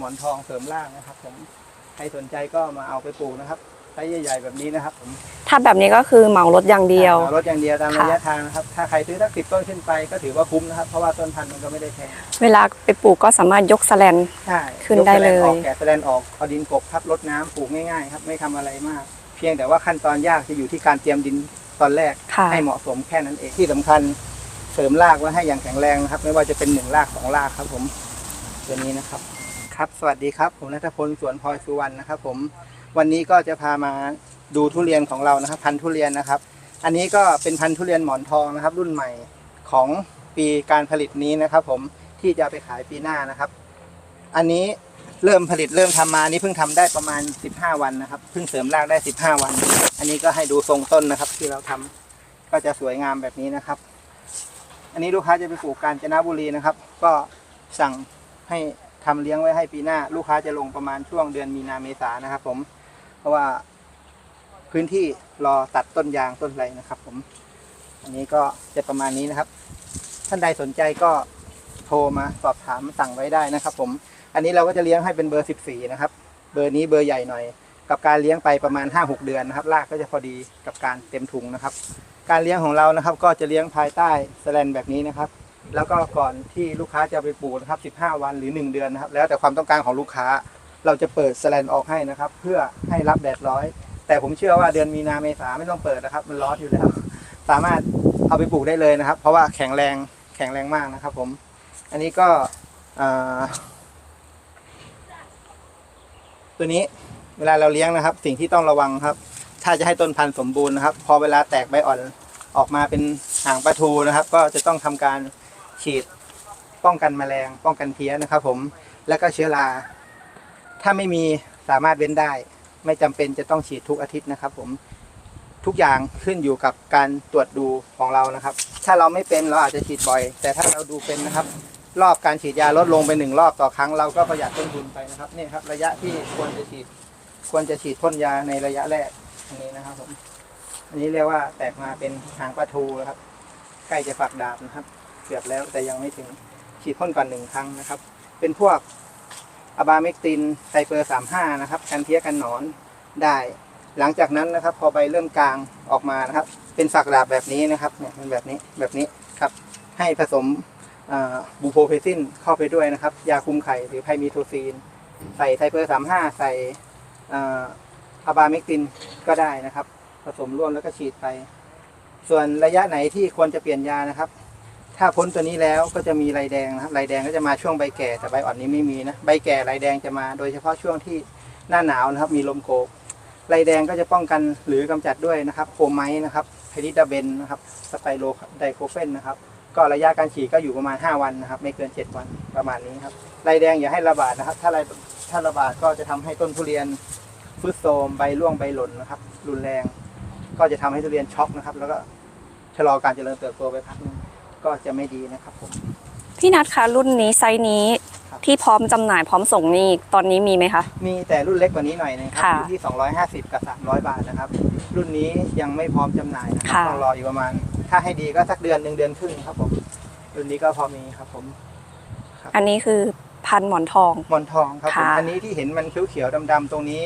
หมอนทองเสริมรากนะครับ ผมใครสนใจก็มาเอาไปปลูกนะครับไซส์ใหญ่ๆแบบนี้นะครับ ผมถ้าแบบนี้ก็คือเหมารถอย่างเดียวรถอย่างเดียวตามค่ะระยะทางนะครับ ถ้าใครซื้อสักสิบต้นขึ้นไปก็ถือว่าคุ้มนะครับ เพราะว่าต้นพันธุ์มันก็ไม่ได้แพงเวลาไปปลูกก็สามารถยกแสแลน ใช่ขึ้นได้เลย กแสนออกแกะแสลนออกเอาดินกบทับรดน้ำปลูกง่ายๆครับ ไม่ทำอะไรมาก เพียงแต่ว่าขั้นตอนยากจะอยู่ที่การเตรียมดินตอนแรก ค่ะ ให้เหมาะสมแค่นั้นเองที่สำคัญเสริมรากไว้ให้อย่างแข็งแรงนะครับ ไม่ว่าจะเป็นหนึ่งรากสองรากครับ ผมตัวนี้นะครับ ครับ สวัสดีครับ ผมนัทพลสวนพลอยสุวรรณนะครับ ผมวันนี้ก็จะพามาดูทุเรียนของเรานะครับ พันธุ์ทุเรียนนะครับ อันนี้ก็เป็นพันธุ์ทุเรียนหมอนทองนะครับ รุ่นใหม่ของปีการผลิตนี้นะครับ ผมที่จะไปขายปีหน้านะครับ อันนี้เริ่มผลิตเริ่มทำมานี้เพิ่งทำได้ประมาณ 15 วันนะครับเพิ่งเสริมรากได้ 15 วัน อันนี้ก็ให้ดูทรงต้นนะครับ ที่เราทำก็จะสวยงามแบบนี้นะครับ อันนี้ลูกค้าจะไปปลูกกาญจนบุรีนะครับ ก็สั่งให้ ทำเลี้ยงไว้ให้ปีหน้า ลูกค้าจะลงประมาณช่วงเดือนมีนาเมษานะครับ ผม เพราะว่าพื้นที่รอตัดต้นยางต้นไรนะครับ ผม อันนี้ก็จะประมาณนี้นะครับ ท่านใดสนใจก็โทรมาสอบถามสั่งไว้ได้นะครับ ผม อันนี้เราก็จะเลี้ยงให้เป็นเบอร์ 14 นะครับ เบอร์นี้เบอร์ใหญ่หน่อย กับการเลี้ยงไปประมาณ 5-6 เดือนนะครับรากก็จะพอดีกับการเต็มถุงนะครับ การเลี้ยงของเรานะครับ ก็จะเลี้ยงภายใต้แสแลนแบบนี้นะครับ แล้วก็ก่อนที่ลูกค้าจะไปปลูกนะครับ 15 วันหรือ 1 เดือนนะครับ แล้วแต่ความต้องการของลูกค้า เราจะเปิดแสแลนออกให้นะครับ เพื่อให้รับแดดร้อนแต่ผมเชื่อว่าเดือนมีนาเมษาไม่ต้องเปิดนะครับ มันร้อนอยู่แล้ว สามารถเอาไปปลูกได้เลยนะครับ เพราะว่าแข็งแรงแข็งแรงมากนะครับ ผม อันนี้ก็ตัวนี้เวลาเราเลี้ยงนะครับ สิ่งที่ต้องระวังครับ ถ้าจะให้ต้นพันธุ์สมบูรณ์นะครับ พอเวลาแตกใบอ่อนออกมาเป็นหางปลาทูนะครับ ก็จะต้องทำการ ฉีดป้องกันแมลง ป้องกันเพี้ยนะครับผมแล้วก็เชื้อราถ้าไม่มีสามารถเว้นได้ ไม่จำเป็นจะต้องฉีดทุกอาทิตย์นะครับ ผมทุกอย่างขึ้นอยู่กับการตรวจดูของเรานะครับ ถ้าเราไม่เป็นเราอาจจะฉีดบ่อย แต่ถ้าเราดูเป็นนะครับ รอบการฉีดยาลดลงไปหนึ่งรอบต่อครั้งเราก็ประหยัดต้นทุนไปนะครับนี่ครับ ระยะที่ควรจะฉีด ควรจะฉีดพ่นยาในระยะแรกอันนี้นะครับผมอันนี้เรียกว่าแตกมาเป็นหางปลาทูนะครับใกล้จะฝักดาบนะครับ กือบแล้วแต่ยังไม่ถึงฉีดพ่นก่อนหนึ่งครั้งนะครับ เป็นพวกอะบาเมกตินไซเปอร์สามห้านะครับกันเพี้ยกันหนอนได้ หลังจากนั้นนะครับ พอใบเริ่มกลางออกมานะครับ เป็นฝักดาบแบบนี้นะครับเนี่ยเป็นแบบนี้แบบนี้ครับให้ผสมบูโพเพซินเข้าไปด้วยนะครับ ยาคุมไข่หรือไพมีโทซีน ใส่ไซเปอร์สามห้าใส่อะบาเมกตินก็ได้นะครับ ผสมร่วมแล้วก็ฉีดไป ส่วนระยะไหนที่ควรจะเปลี่ยนยานะครับ ถ้าพ้นตัวนี้แล้วก็จะมีลายแดงนะครับลายแดงก็จะมาช่วงใบแก่แต่ใบอ่อนนี้ไม่มีนะใบแก่ลายแดงจะมาโดยเฉพาะช่วงที่หน้าหนาวนะครับ มีลมโกกลายแดงก็จะป้องกันหรือกำจัดด้วยนะครับโคไมนะครับไพริดาเบนนะครับสไตโลไดโคเฟนนะครับก็ระยะการฉีดก็อยู่ประมาณ 5 วันนะครับ ไม่เกิน 7 วันประมาณนี้ครับลายแดงอย่าให้ระบาดนะครับ ถ้าลายถ้าระบาดก็จะทำให้ต้นทุเรียนฟุดโทมใบร่วงใบหล่นนะครับ รุนแรง ก็จะทำให้ทุเรียนช็อกนะครับ แล้วก็ชะลอการเจริญเติบโตไปพักนึง ก็จะไม่ดีนะครับผม พี่นัทคะรุ่นนี้ไซส์นี้ครับ ที่พร้อมจำหน่ายพร้อมส่งนี่ตอนนี้มีไหมคะ มีแต่รุ่นเล็กกว่านี้หน่อยนึงครับค่ะอยู่ที่ 250 กับ 300 บาทนะครับ รุ่นนี้ยังไม่พร้อมจำหน่ายนะครับค่ะ ต้องรออีกประมาณ ถ้าให้ดีก็สักเดือนหนึ่งเดือนครึ่งครับผม รุ่นนี้ก็พอมีครับผม อันนี้คือพันหมอนทอง หมอนทองครับผมค่ะ อันนี้ที่เห็นมันเขียวๆดำๆตรงนี้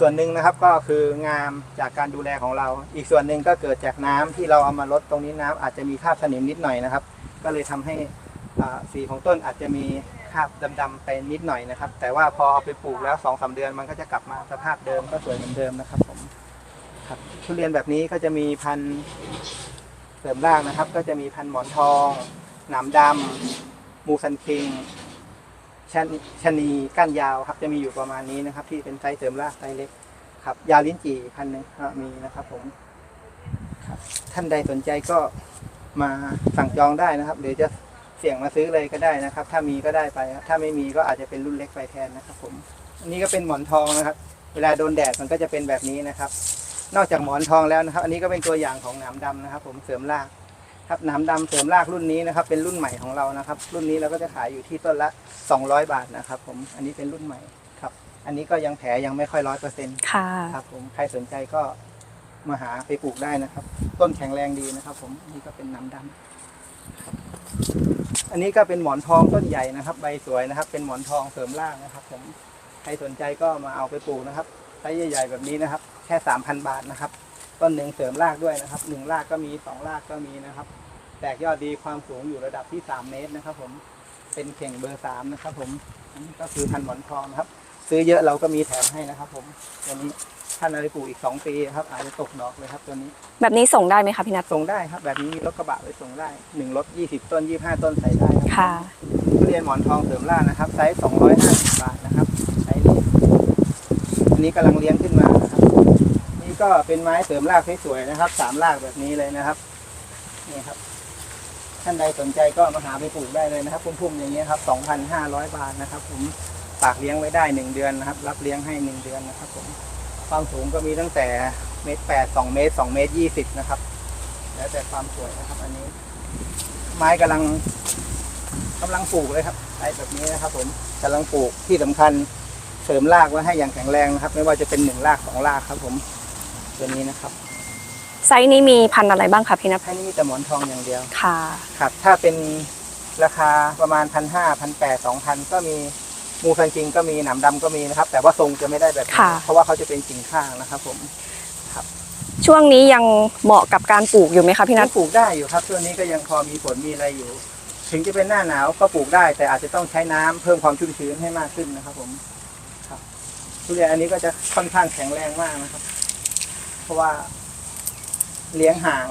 ส่วนหนึ่งนะครับก็คืองามจากการดูแลของเรา อีกส่วนหนึ่งก็เกิดจากน้ำที่เราเอามาลดตรงนี้น้ำอาจจะมีคราบสนิมนิดหน่อยนะครับ ก็เลยทำให้สีของต้นอาจจะมีคราบดำๆไปนิดหน่อยนะครับ แต่ว่าพอเอาไปปลูกแล้วสองสาเดือนมันก็จะกลับมาสภาพเดิมก็สวยเหมือนเดิมนะครับผมครับทุเรียนแบบนี้ก็จะมีพันธุ์เสริมรากนะครับ ก็จะมีพันธุ์หมอนทองหนามดำมูซันคิง ชะชะนีก้านยาวครับ จะมีอยู่ประมาณนี้นะครับ ที่เป็นไซส์เสริมรากไซส์เล็กครับ ยาลิ้นจี่พันหนึ่งมีนะครับ ผมครับ ท่านใดสนใจก็มาสั่งจองได้นะครับหรือจะเสี่ยงมาซื้อเลยก็ได้นะครับ ถ้ามีก็ได้ไปครับถ้าไม่มีก็อาจจะเป็นรุ่นเล็กไปแทนนะครับ ผม อันนี้ก็เป็นหมอนทองนะครับ เวลาโดนแดดมันก็จะเป็นแบบนี้นะครับ นอกจากหมอนทองแล้วนะครับ อันนี้ก็เป็นตัวอย่างของหนามดำนะครับ ผมเสริมราก ครับหนามดำเสริมรากรุ่นนี้นะครับ เป็นรุ่นใหม่ของเรานะครับ รุ่นนี้เราก็จะขายอยู่ที่ต้นละ 200 บาทนะครับ ผมอันนี้เป็นรุ่นใหม่ครับ อันนี้ก็ยังแผลยังไม่ค่อยร้อยเปอร์เซ็นต์ค่ะ ครับผมใครสนใจก็มาหาไปปลูกได้นะครับ ต้นแข็งแรงดีนะครับ ผมนี่ก็เป็นหน้ำดำครับอันนี้ก็เป็นหมอนทองต้นใหญ่นะครับ ใบสวยนะครับ เป็นหมอนทองเสริมรากนะครับ ผมใครสนใจก็มาเอาไปปลูกนะครับไซส์ใหญ่ๆแบบนี้นะครับ แค่สามพันบาทนะครับต้นหนึ่งเสริมรากด้วยนะครับหนึ่งรากก็มีสองรากก็มีนะครับ แตกยอดดีความสูงอยู่ระดับที่สามเมตรนะครับ ผมเป็นเข่งเบอร์สามนะครับ ผมอันนี้ก็คือพันธุ์หมอนทองนะครับ ซื้อเยอะเราก็มีแถมให้นะครับ ผมตัวนี้ท่านเอาไปปลูกอีกสองปีครับ อาจจะตกดอกเลยครับตัวนี้ แบบนี้ส่งได้ไหมคะพี่นัทส่งได้ครับ แบบนี้มีรถกระบะไปส่งได้หนึ่งรถยี่สิบต้นยี่ห้าต้นใส่ได้ครับค่ะ ทุเรียนหมอนทองเสริมล่านะครับไซส์250บาทนะครับไซส์นี้อันนี้กำลังเลี้ยงขึ้นมานะครับนี่ก็เป็นไม้เสริมรากสวยๆนะครับสามรากแบบนี้เลยนะครับนี่ครับ ท่านใดสนใจก็มาหาไปปลูกได้เลยนะครับพุ่มๆอย่างนี้ยครับ 2,500 บาทนะครับ ผมฝากเลี้ยงไว้ได้หนึ่งเดือนนะครับ รับเลี้ยงให้หนึ่งเดือนนะครับ ผมความสูงก็มีตั้งแต่เมตรแปดสองเมตรสองเมตรยี่สิบนะครับ แล้วแต่ความสวยนะครับ อันนี้ ไม้กำลังกำลังปลูกเลยครับไอ้แบบนี้นะครับ ผมกำลังปลูกที่สำคัญเสริมรากไว้ให้อย่างแข็งแรงนะครับ ไม่ว่าจะเป็นหนึ่งรากสองรากครับ ผมตัวนี้นะครับ ไซส์นี้มีพันธุ์อะไรบ้างคะพี่นัทแค่นี้มีแต่หมอนทองอย่างเดียว ค่ะ ครับ ถ้าเป็นราคาประมาณพันห้าพันแปดสองพันก็มีมูฟันจริงก็มีหนามดำก็มีนะครับ แต่ว่าทรงจะไม่ได้แบบนี้ค่ะ เพราะว่าเขาจะเป็นกิ่งข้างนะครับผมช่วงนี้ยังเหมาะกับการปลูกอยู่ไหมคะพี่นันัทปลูกได้อยู่ครับช่วงนี้ก็ยังพอมีฝนมีอะไรอยู่ ถึงจะเป็นหน้าหนาวก็ปลูกได้ แต่อาจจะต้องใช้น้ำเพิ่มความชุ่มชื้นให้มากขึ้นนะครับผมครับทุเรียนอันนี้ก็จะค่อนข้างแข็งแรงมากนะครับ เพราะว่า เลี้ยงห่าง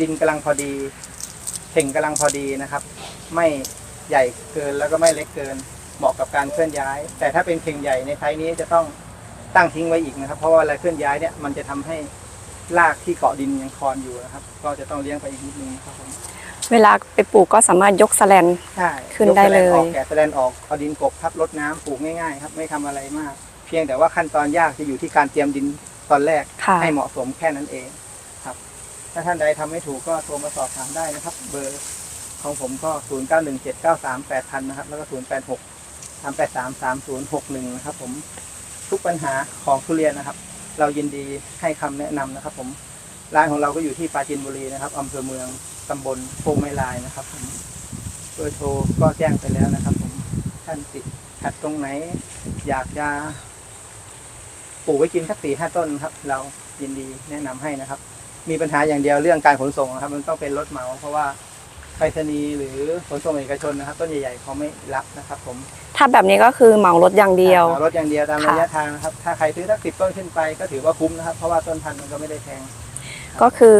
ดินกำลังพอดีเข่งกำลังพอดีนะครับ ไม่ใหญ่เกินแล้วก็ไม่เล็กเกิน เหมาะกับการเคลื่อนย้าย แต่ถ้าเป็นเข่งใหญ่ในไซส์นี้จะต้องตั้งทิ้งไว้อีกนะครับ เพราะว่าเวลาเคลื่อนย้ายเนี่ยมันจะทำให้รากที่เกาะดินยังคลอนอยู่นะครับ ก็จะต้องเลี้ยงไปอีกนิดนึงนะครับผมเวลาไปปลูกก็สามารถยกแสแลน ใช่ขึ้นได้เลย กแสออกแกะแสลนออกเอาดินกบทับรดน้ำปลูกง่ายๆครับไม่ทำอะไรมาก เพียงแต่ว่าขั้นตอนยากจะอยู่ที่การเตรียมดิน ตอนแรกค่ะให้เหมาะสมแค่นั้นเองครับ ถ้าท่านใดทำไม่ถูกก็โทรมาสอบถามได้นะครับ เบอร์ของผมก็ 0 9 1 7 9 3 8 0 0 0นะครับ แล้วก็ 0 8 6 3 8 3 3 0 6 1 นะครับ ผมทุกปัญหาของทุเรียนนะครับ เรายินดีให้คำแนะนำนะครับ ผมร้านของเราก็อยู่ที่ปราจีนบุรีนะครับอำเภอเมืองตำบลโพไม้ลายนะครับผมเบอร์โทรก็แจ้งไปแล้วนะครับ ผมท่านติดขัดตรงไหน อยากจะป ลูกไว้กินสักสี่ห้าต้นครับ เรายินดีแนะนำให้นะครับ มีปัญหาอย่างเดียวเรื่องการขนส่งนะครับ มันต้องเป็นรถเหมา เพราะว่าไปรษณีย์หรือขนส่งเอกชนนะครับ ต้นใหญ่ๆเขาไม่รับนะครับ ผมถ้าแบบนี้ก็คือเหมารถอย่างเดียวรถอย่างเดียวตามค่ะระยะทางนะครับ ถ้าใครซื้อสักสิบต้นขึ้นไปก็ถือว่าคุ้มนะครับ เพราะว่าต้นพันธุ์มันก็ไม่ได้แพงก็คือ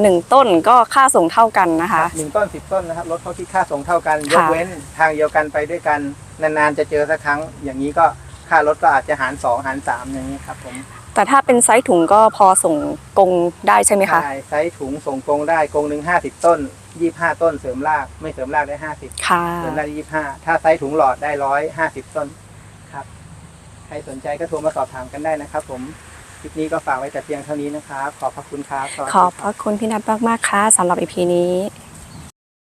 หนึ่งต้นก็ค่าส่งเท่ากันนะคะหนึ่งต้นสิบต้นนะครับรถเขาคิดค่าส่งเท่ากันยค่ะกเว้นทางเดียวกันไปด้วยกันนานๆจะเจอสักครั้งอย่างนี้ก็ ค่ารถก็อาจจะหารสองหารสามอย่างนี้ครับผมแต่ถ้าเป็นไซส์ถุงก็พอส่งกงได้ใช่ไหมคะใช่ไซส์ถุงส่งกรงได้กรงหนึ่งห้าสิบต้นยี่ห้าต้นเสริมรากไม่เสริมรากได้ห้าสิบค่ะเสริมรากได้ยี่ห้าถ้าไซส์ถุงหลอดได้ร้อยห้าสิบต้นครับ ใครสนใจก็โทรมาสอบถามกันได้นะครับ ผมคลิปนี้ก็ฝากไว้แต่เพียงเท่านี้นะครับ ขอบพระคุณครับสวัสดีขอบคพรับระคุณพี่นัทมากๆค่ะสำหรับอีพีนี้